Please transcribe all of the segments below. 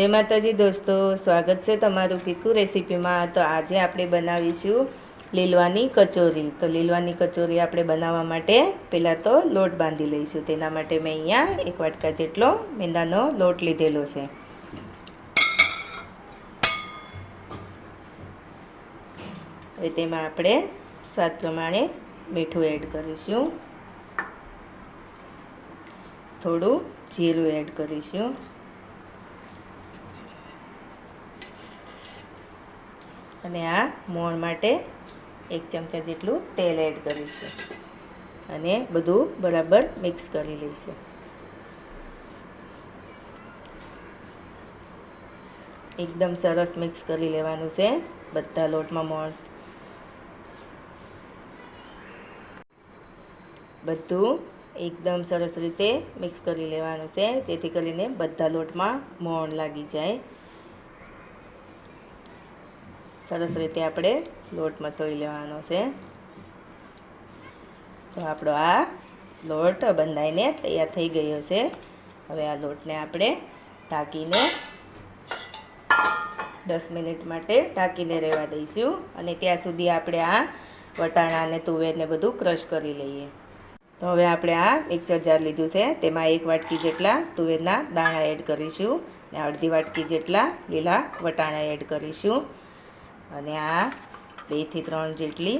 જય માતાજી દોસ્તો, સ્વાગત છે તમારું કીકુ રેસીપીમાં. તો આજે આપણે બનાવીશું લીલવાની કચોરી. તો લીલવાની કચોરી આપણે બનાવવા માટે પહેલાં તો લોટ બાંધી લઈશું. તેના માટે મેં અહીંયા એક વાટકા જેટલો મેંદાનો લોટ લીધેલો છે. હવે તેમાં આપણે સ્વાદ પ્રમાણે મીઠું એડ કરીશું. થોડું જીરું એડ કરીશું. અને આ મોણ માટે એક ચમચા જેટલું તેલ એડ કરીશું અને બધું બરાબર મિક્સ કરી લઈશું એકદમ સરસ મિક્સ કરી લેવાનું છે બધા લોટમાં મોણ. બધું એકદમ સરસ રીતે મિક્સ કરી લેવાનું છે, જેથી કરીને બધા લોટમાં મોણ લાગી જાય. સરસ રીતે આપણે લોટ મસળી લેવાનો છે. તો આપણો આ લોટ બંધાઈને તૈયાર થઈ ગયો છે. હવે આ લોટને આપણે ઢાંકીને દસ મિનિટ માટે ઢાંકીને રહેવા દઈશું અને ત્યાં સુધી આપણે આ વટાણા અને તુવેરને બધું ક્રશ કરી લઈએ. તો હવે આપણે આ મિક્સર જાર લીધું છે. તેમાં એક વાટકી જેટલા તુવેરના દાણા એડ કરીશું અને અડધી વાટકી જેટલા લીલા વટાણા એડ કરીશું. અને આ બેથી ત્રણ જેટલી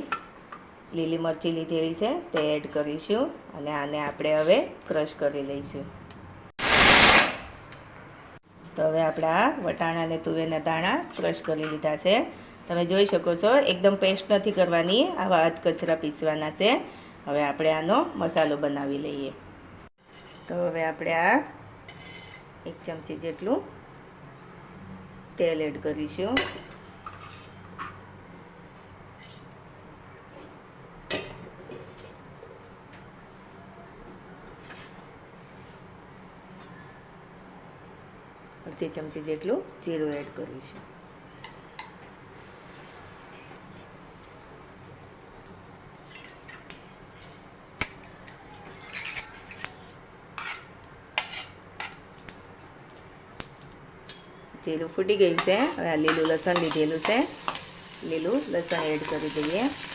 લીલી મરચી લીધેલી છે તે એડ કરીશું અને આને આપણે હવે ક્રશ કરી લઈશું. તો હવે આપણે વટાણા અને તુવેરના દાણા ક્રશ કરી લીધા છે. તમે જોઈ શકો છો, એકદમ પેસ્ટ નથી કરવાની, આવા કચરા પીસવાના છે. હવે આપણે આનો મસાલો બનાવી લઈએ. તો હવે આપણે આ એક ચમચી જેટલું તેલ એડ કરીશું. અડધી ચમચી જેટલું જીરું એડ કરીશું. જીરું ફૂટી ગયું છે. હવે આ લીલું લસણ લીધેલું છે. લીલું લસણ એડ કરી દઈએ.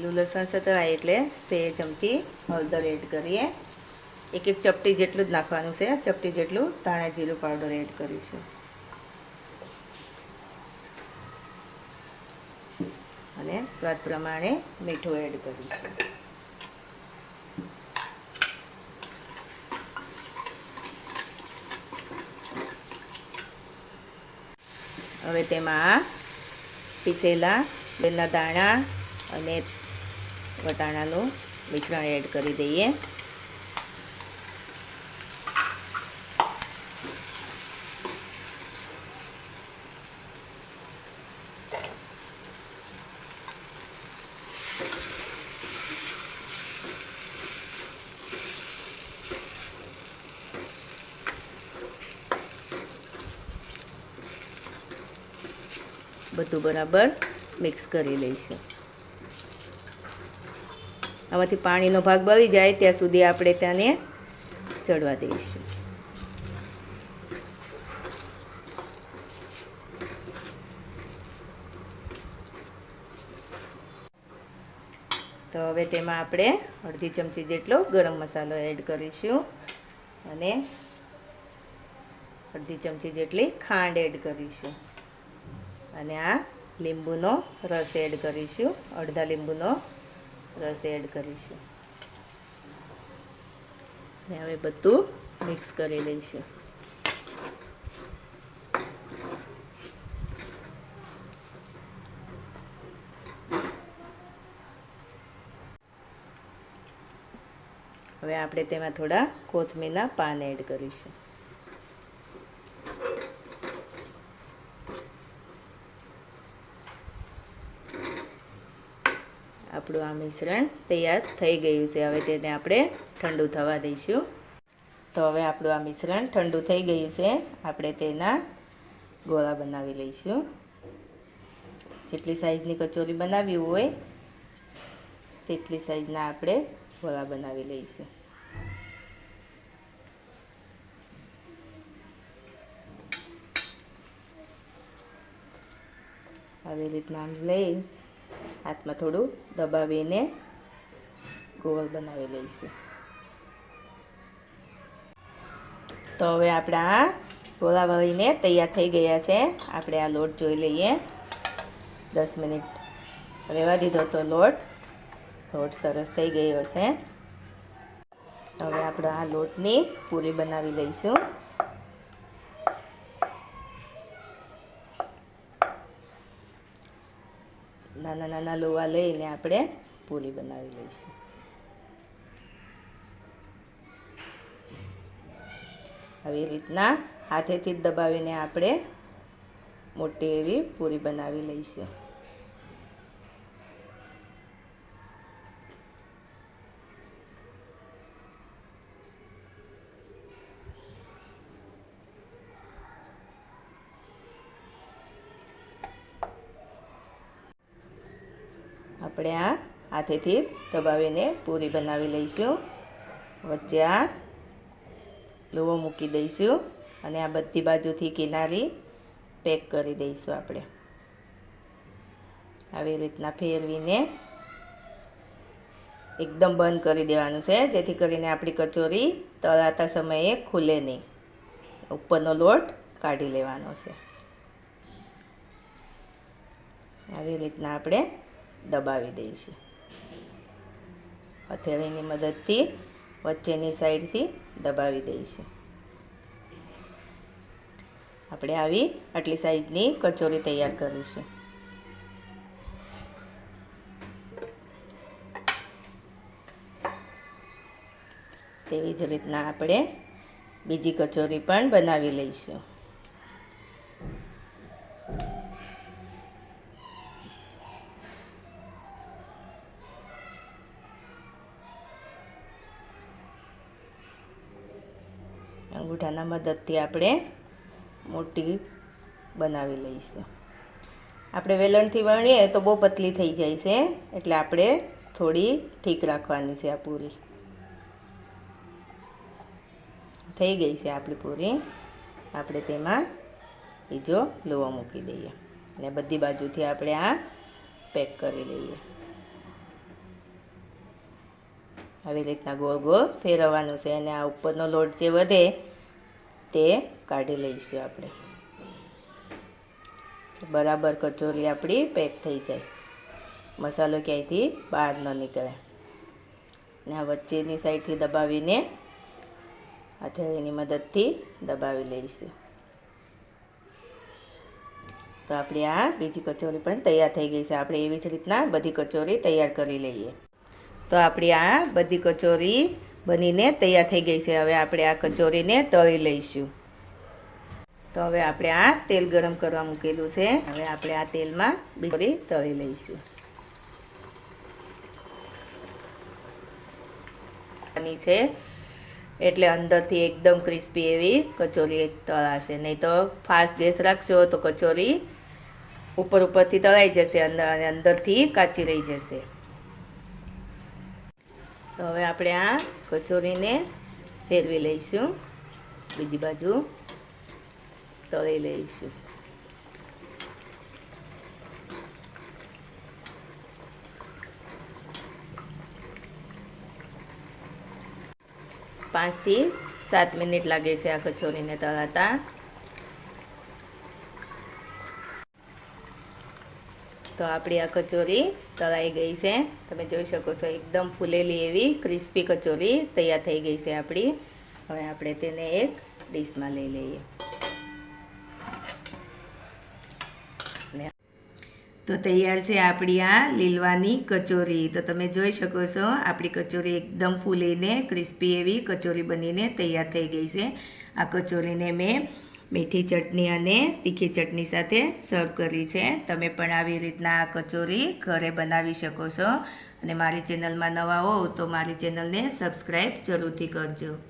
લીલું લસણ સતળાય એટલે સે ચમચી હળદર એડ કરીએ. એક એક ચપટી જેટલું જ નાખવાનું છે. ચપટી જેટલું ધાણા જીરું પાવડર એડ કરીશું. અને સ્વાદ પ્રમાણે મીઠું એડ કરીશું. હવે તેમાં પીસેલા બેલના દાણા અને વટાણાનું મિશ્રણ એડ કરી દઈએ. બધું બરાબર મિક્સ કરી લઈશું. આમાંથી પાણીનો ભાગ બળી જાય ત્યાં સુધી આપણે તેને ચડવા દઈશું. તો હવે તેમાં આપણે અડધી ચમચી જેટલો ગરમ મસાલો એડ કરીશું અને અડધી ચમચી જેટલી ખાંડ એડ કરીશું. અને આ લીંબુનો રસ એડ કરીશું, અડધા લીંબુનો રસ એડ કરીશું ને હવે બધું મિક્સ કરી લઈશું. હવે આપણે તેમાં થોડા કોથમીરના પાન એડ કરીશું. આપણું આ મિશ્રણ તૈયાર થઈ ગયું છે. હવે તેને આપણે ઠંડુ થવા દઈશું. તો હવે આપણું આ મિશ્રણ ઠંડુ થઈ ગયું છે. આપણે તેના ગોળા બનાવી લઈશું. જેટલી સાઈઝની કચોરી બનાવી હોય, તેટલી સાઈઝના આપણે ગોળા બનાવી લઈશું. આવી રીતના લઈ હાથમાં થોડું દબાવીને ગોળ બનાવી લઈશું. તો હવે આપણા ગોળા વળીને તૈયાર થઈ ગયા છે. આપણે આ લોટ જોઈ લઈએ. દસ મિનિટ રહેવા દીધો તો લોટ. લોટ સરસ થઈ ગયો છે. હવે આપણે આ લોટની પૂરી બનાવી લઈશું. નાના નાના લોવા લઈને આપણે પૂરી બનાવી લઈશું. આવી રીતના હાથેથી જ દબાવીને આપણે મોટી એવી પૂરી બનાવી લઈશું. આપણે આ હાથેથી દબાવીને પૂરી બનાવી લઈશું. વચ્ચે આ લોવો મૂકી દઈશું અને આ બધી બાજુથી કિનારી પેક કરી દઈશું આપણે. આવી રીતના ફેરવીને એકદમ બંધ કરી દેવાનું છે, જેથી કરીને આપણી કચોરી તળાતા સમયે ખુલે નહીં. ઉપરનો લોટ કાઢી લેવાનો છે. આવી રીતના આપણે દબાવી દઈશું હથેળીની મદદથી વચ્ચેની સાઈડથી દબાવી દઈશું આપણે આવી આટલી સાઈઝની કચોરી તૈયાર કરીશું તેવી જ રીતના આપણે બીજી કચોરી પણ બનાવી લઈશું. અંગૂઠાના મદદથી આપણે મોટી બનાવી લઈશું. આપણે વેલણથી વણીએ તો બહુ પતલી થઈ જાય છે, એટલે આપણે થોડી ઠીક રાખવાની છે આ પૂરી. થઈ ગઈ છે આપણી પૂરી. આપણે તેમાં બીજો લોવો મૂકી દઈએ. અને બધી બાજુથી આપણે આ પેક કરી લઈએ. આવી રીતના ગોળ ગોળ ફેરવવાનું છે અને આ ઉપરનો લોટ જે વધે તે કાઢી લઈશું આપણે. બરાબર કચોરી આપણી પેક થઈ જાય. મસાલો ક્યાંયથી બહાર ન નીકળે. ને આ વચ્ચેની સાઈડથી દબાવીને હથેળીની મદદથી દબાવી લઈશું. તો આપણી આ બીજી કચોરી પણ તૈયાર થઈ ગઈ છે. આપણે એવી જ રીતના બધી કચોરી તૈયાર કરી લઈએ. તો આપણી આ બધી કચોરી બનીને તૈયાર થઈ ગઈ છે. હવે આપણે આ કચોરીને તળી લઈશું. તો હવે આપણે આ તેલ ગરમ કરવા મૂકેલું છે. હવે આપણે આ તેલમાં બીજી તળી લઈશું. છે. એટલે અંદરથી એકદમ ક્રિસ્પી એવી કચોરી તળાશે. નહીં તો ફાસ્ટ ગેસ રાખશો તો કચોરી ઉપર ઉપરથી તળાઈ જશે અંદર અને અંદરથી કાચી રહી જશે. તો હવે આપણે આ કચોરીને ફેરવી લઈશું. બીજી બાજુ તળી લઈશું. પાંચથી સાત મિનિટ લાગે છે આ કચોરીને તળાતા. તો આપણી આ કચોરી તળાઈ ગઈ છે. તમે જોઈ શકો છો, એકદમ ફૂલેલી એવી ક્રિસ્પી કચોરી તૈયાર થઈ ગઈ છે આપણી. હવે આપણે તેને એક ડીશમાં લઈ લઈએ. તો તૈયાર છે આપણી આ લીલવાની કચોરી. તો તમે જોઈ શકો છો, આપણી કચોરી એકદમ ફૂલીને ક્રિસ્પી એવી કચોરી બનીને તૈયાર થઈ ગઈ છે. આ કચોરીને મેં મીઠી ચટણી અને તીખી ચટણી સાથે સર્વ કરી છે. તમે પણ આવી રીતના આ કચોરી ઘરે બનાવી શકો છો. અને મારી ચેનલમાં નવા હો તો મારી ચેનલને સબસ્ક્રાઈબ જરૂરથી કરજો.